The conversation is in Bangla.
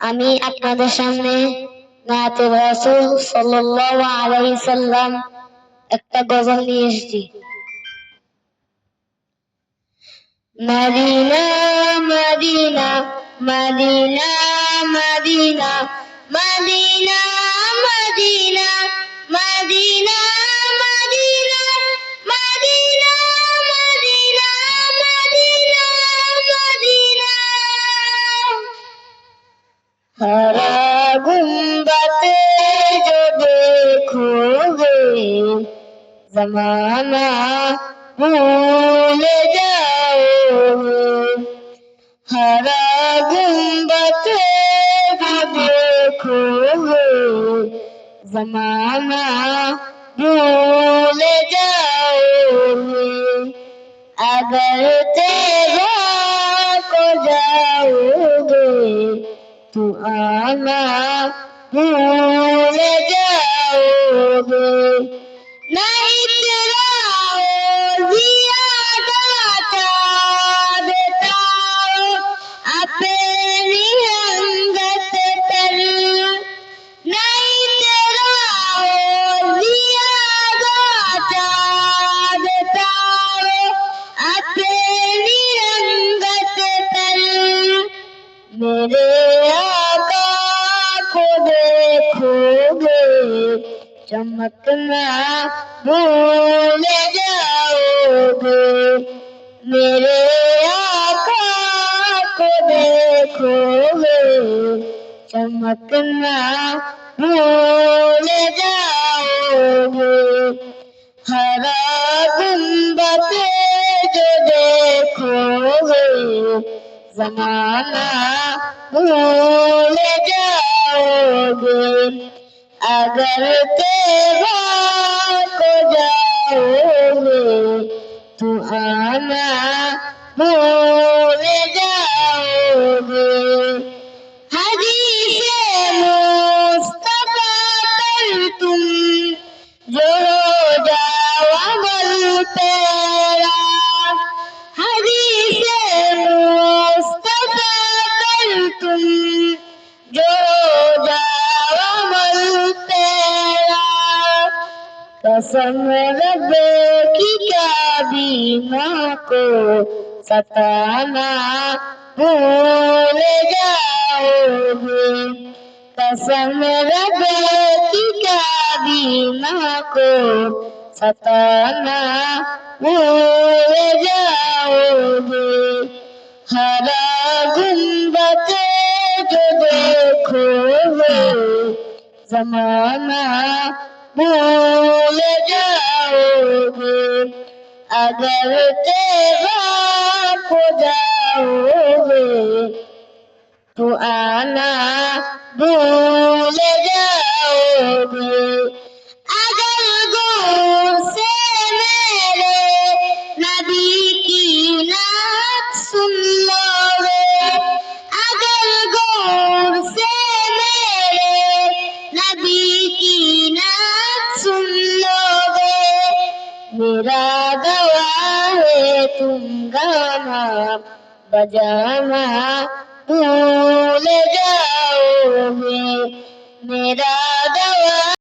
আমি আপনাদের সামনে সাল্লাম একটা গজল নিয়ে এসেছি। Medina Medina Medina Medina Medina Medina Medina हरा गुम्बते जो देखोगे जमाना भूल जाओगे हरा गुम्बते जो देखोगे जमाना भूल जाओगे अगर तेरा को जाओगे सुहाना भूल जाओगे चमकना भूल जाओगे मेरे आका को देखोगे चमकना भूल जाओगे हरा गुम्बद जो देखोगे जमाना भूल जाओगे अगर तेरा को जाओगे तू आना कसम रब की काबीना को सताना भूल जाओगे कसम रब की काबीना को सताना भूल जाओगे हरा गुम्बद जो देखोगे जमाना भूल जाओगे अगर तेरा खो जाओगे तो आना भूल गाना बजाना भूल जाओगे मेरा गवाह